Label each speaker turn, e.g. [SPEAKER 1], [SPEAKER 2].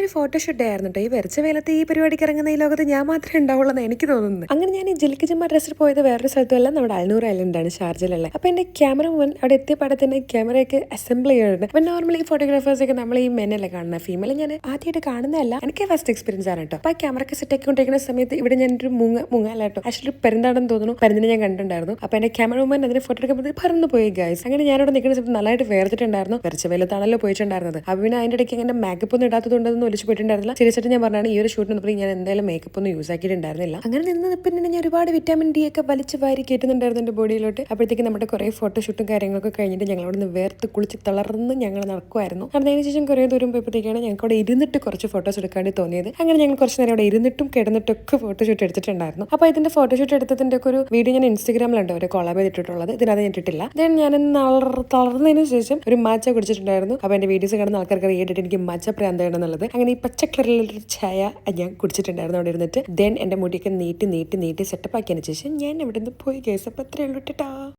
[SPEAKER 1] ഇതൊരു ഫോട്ടോഷൂട്ട് ആയിരുന്നു കേട്ടോ ഈ വെറച്ച വേലത്ത് ഈ പരിപാടിക്ക് ഇറങ്ങുന്ന ഈ ലോകത്ത് ഞാൻ മാത്രമേ ഉണ്ടാവുള്ളൂ എന്ന് എനിക്ക് തോന്നുന്നു. അങ്ങനെ ഞാൻ ഈ ജിൽക്ക് ജമ്മ ഡ്രസ്സിൽ പോയത് വേറൊരു സ്ഥലത്തുമല്ല നമ്മുടെ അൽനൂർ ഐലൻഡാണ് ഷാർജയിലുള്ള. അപ്പൊ എന്റെ ക്യാമറ മുൻ അവിടെ എത്തിയ പടത്തിന്റെ ക്യാമറയൊക്കെ അസംബിൾ ചെയ്യുന്നുണ്ട് അപ്പൊ നോർമലി ഫോട്ടോഗ്രാഫേഴ്സ് ഒക്കെ നമ്മൾ ഈ മെനല്ലേ കാണുന്ന? ഫീമെയിൽ ഞാൻ ആദ്യമായിട്ട് കാണുന്നതല്ല എനിക്ക് ഫസ്റ്റ് എക്സ്പീരിയൻസ് ആണ് കേട്ടോ അപ്പൊ ആ ക്യാമറ ഒക്കെ സെറ്റ് ആക്കിക്കൊണ്ടിരിക്കുന്ന സമയത്ത് ഇവിടെ ഞാൻ ഒരു മുങ്ങ മുങ്ങാല കേട്ടോ ആക്ച്വലി പെരുന്താണെന്ന് തോന്നുന്നു. പെരുന്നിനെ ഞാൻ കണ്ടിട്ടുണ്ടായിരുന്നു. അപ്പൊ എന്റെ ക്യാമറ മുമ്പ് അതിന് ഫോട്ടോ എടുക്കുമ്പോൾ പറന്നു പോയി ഗൈസ് അങ്ങനെ ഞാനവിടെ നിൽക്കുന്ന സമയത്ത് നല്ലതായിട്ട് വേർത്തിട്ടുണ്ടായിരുന്നു. വെറച്ച വെയിലത്താണല്ലോ പോയിട്ടുണ്ടായിരുന്നത്. അപ്പൊ പിന്നെ അതിന്റെ ഇടയ്ക്ക് അങ്ങനെ മേക്കപ്പ് ഒന്നും ഇടാത്തതുകൊണ്ടൊന്നും ഒലിച്ചു പോയിട്ടുണ്ടായിരുന്നില്ല സീരിയസായിട്ട് ഞാൻ പറഞ്ഞാണ് ഈ ഒരു ഷൂട്ടിന് ഞാൻ എന്തായാലും മേക്കപ്പ് ഒന്നും യൂസ് ആക്കിയിട്ടുണ്ടായിരുന്നില്ല. അങ്ങനെ നിന്ന് പിന്നെ ഞാൻ ഒരുപാട് വിറ്റാമിൻ ഡി ഒക്കെ വലിച്ചു വാരി കയറ്റുന്നുണ്ടായിരുന്നു എന്റെ ബോഡിയിലോട്ട് അപ്പോഴത്തേക്ക് നമ്മുടെ കുറെ ഫോട്ടോഷൂട്ടും കാര്യങ്ങളൊക്കെ കഴിഞ്ഞിട്ട് ഞങ്ങൾ അവിടെ നിന്ന് വേർത്ത് കുളിച്ച് തളർന്ന് ഞങ്ങൾ നടക്കുമായിരുന്നു അതിന് ശേഷം കുറേ ദൂരം പോയപ്പോഴത്തേക്കാണ് ഞങ്ങൾക്ക് അവിടെ ഇരുന്നിട്ട് കുറച്ച് ഫോട്ടോസ് എടുക്കാണ്ട് തോന്നിയത്. അങ്ങനെ ഞങ്ങൾ കുറച്ച് നേരം അവിടെ ഇരുന്നിട്ടും കിടന്നിട്ടും ഒക്കെ ഫോട്ടോഷൂട്ട് എടുത്തിട്ടുണ്ടായിരുന്നു. അപ്പോൾ ഇതിന്റെ ഫോട്ടോഷൂട്ട് എടുത്തതിന്റെ ഒക്കെ ഒരു വീഡിയോ ഞാൻ ഇൻസ്റ്റാഗ്രാമിലുണ്ട് ഒരു കൊളാബ് ചെയ്തിട്ടുള്ളത്. ഇതിനകത്ത് ഞാൻ ഇട്ടിട്ടില്ല. ദെൻ ഞാൻ തളർ- തളർന്നതിന് ശേഷം ഒരു മച്ച കുടിച്ചിട്ടുണ്ടായിരുന്നു. അപ്പോൾ എന്റെ വീഡിയോസ് കാണുന്ന ആൾക്കാർക്ക് അറിയേണ്ടിട്ട് എനിക്ക് മച്ച പ്രാന്താണെന്നുള്ളത് അങ്ങനെ ഈ പച്ച കളറിലൊരു ചായ ഞാൻ കുടിച്ചിട്ടുണ്ടായിരുന്നു അവിടെ ഇരുന്നിട്ട്. ദെൻ എന്റെ മുടിയൊക്കെ നീട്ടി നീട്ടി നീട്ടി സെറ്റപ്പ് ആക്കിയതിന് ശേഷം ഞാൻ ഇവിടെ നിന്ന് പോയി കേസ് അപ്പോൾ ഇട്ടിട്ടാ ടാ